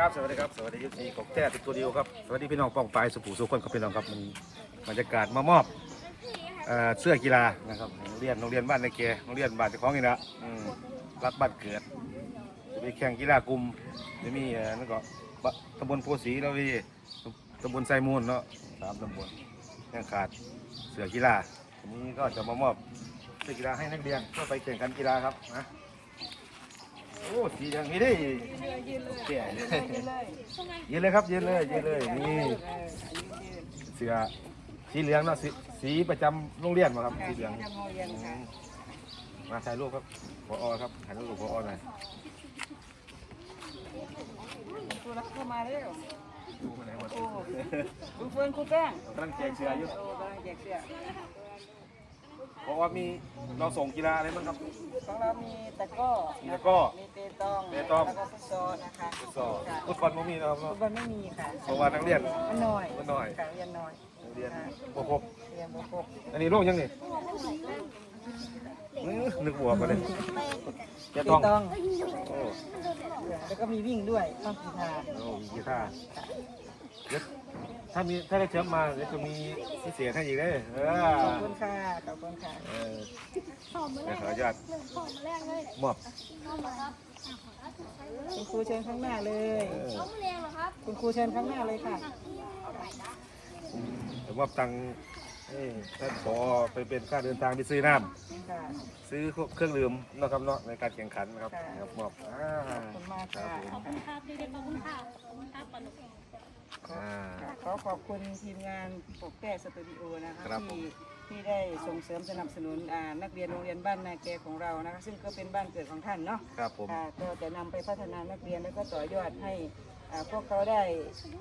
ครับ สวัสดีครับ สวัสดียุทธีกบแท้ติดตัวเดียวครับ สวัสดีพี่น้องป้องปลายสุภูสุขคนครับพี่น้องครับมันบรรยากาศมามอบเอ่อเสื้อกีฬานะครับโรงเรียนโรงเรียนบ้านในเกโรงเรียนบ้านเจ้าของนี่นะอืมรักบ้านเกิดจะมีแข่งกีฬากลุ่มจะมีเอ่อนั่นก็บะตำบลโพสีแล้วมีตำบลไซมูลเนาะสามตำบลยังขาดเสื้อกีฬาทีนี้ก็จะมามอบเสื้อกีฬาให้นักเรียนเพื่อไปแข่งขันกีฬาครับนะ โอ้สีอย่างนี้ได้เสียยืนเลยครับยืนเลยยืนเลยนี่เสือสีเหลืองเนาะสีสีประจำโรงเรียนมาครับสีเหลืองอืมมาถ่ายรูปครับพอครับถ่ายรูปกับพอหน่อยครูรักเข้ามาแล้วดูมาไหนหมดโอ้ครูเฟิร์นครูแป้งกำลังแจกเสืออยู่โอ้กำลังแจกเสื้อ เพราะว่ามีเราส่งกีฬาอะไรบ้างครับ ของเรามีตะกร้อมีตะกร้อมีเปตองเปตอง แล้วก็ฟุตซอลนะคะสอค่ะฟุตบอลไม่มีนะครับฟุเนาะตบอลไม่มีค่ะเพราะว่านักเรียนมันน้อยมันน้อย ค่ะเรียนน้อยนักเรียนบวกหกเรียนบุกบอันนี้โลกยังนี่อื้อนึกบวกมาเลยเปจะตต้ององโอ้แล้วก็มีวิ่งด้วยต้องกีฬาโอ้มีกีตาร์เดี๋ยว ถ้ามีถ้าได้แชมป์มาเดี๋ยวจะมีพิเศษให้อีกเด้อเออขอบคุณค่ะขอบคุณค่ะ เออเดี๋ยวขออนุญาตมอบคุณครูเชิญข้างหน้าเลย เออคุณครูเชิญข้างหน้าเลยค่ะเดี๋ยวมอบตังค์ให้ท่านพอไปเป็นค่าเดินทางไปซื้อน้ค่ะำซื้อเครื่องดื่มนะครับเนาะในการแข่งขันนะครับค่ะครับมอบอ่าขอบคุณมากครับค่ะผมขอบคุณครับเด็กๆขอบคุณค่ะขอบคุณครับปานุก อ่า ค่ะข อขอบคุณทีมงานปกแก้สตูดิโอนะคะครับผม ที่ที่ได้ส่งเสริมสนับสนุนอ่านักเรียนโรงเรียนบ้านนาแกของเรานะคะซึ่งก็เป็นบ้านเกิดของท่านเนาะ ครับผม ค่ะก็จะนำไปพัฒนานักเรียนแล้วก็ต่อยอดให้อ่าพวกเขาได้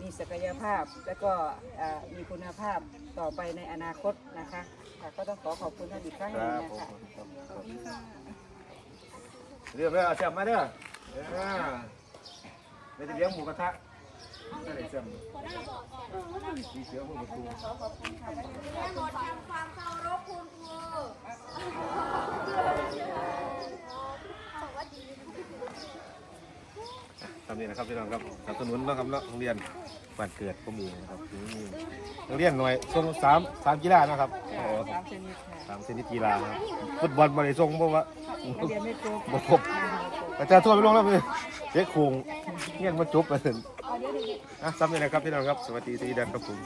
มีศักยภาพ แล้วก็อ่ามีคุณภาพต่อไปในอนาคตนะคะค่ะก็ต้องขอขอบคุณท่านอีกครั้งหคนึงรับนะผมคะ ครับเรียบร้อยเอาแชมป์มาเด้อเออไม่ได้เลี้ยงหมูกระทะ ไม่ได้แชมป์สีเขียวหมูกระทูหมดทำความเคารพคุณครูทำนี่นะครับพี่น้องครับสนับสนุนนะครับเนาะโรงเรียนบ้านเกิดก็มีนะครับโรงเรียนหน่วยส่งสามสามกีฬานะครับสามชนิดสามชนิดกีฬาฟุตบอลบอลส่งเพราะว่าเรียนไม่ครบบ่ครบประชาชนไปลงแล้วพี่เจ๊คงเงี้ยมาจบไปถึง อะซ้ำเลยนะครับพี่น้องครับ สวัสดีสีดันครับผม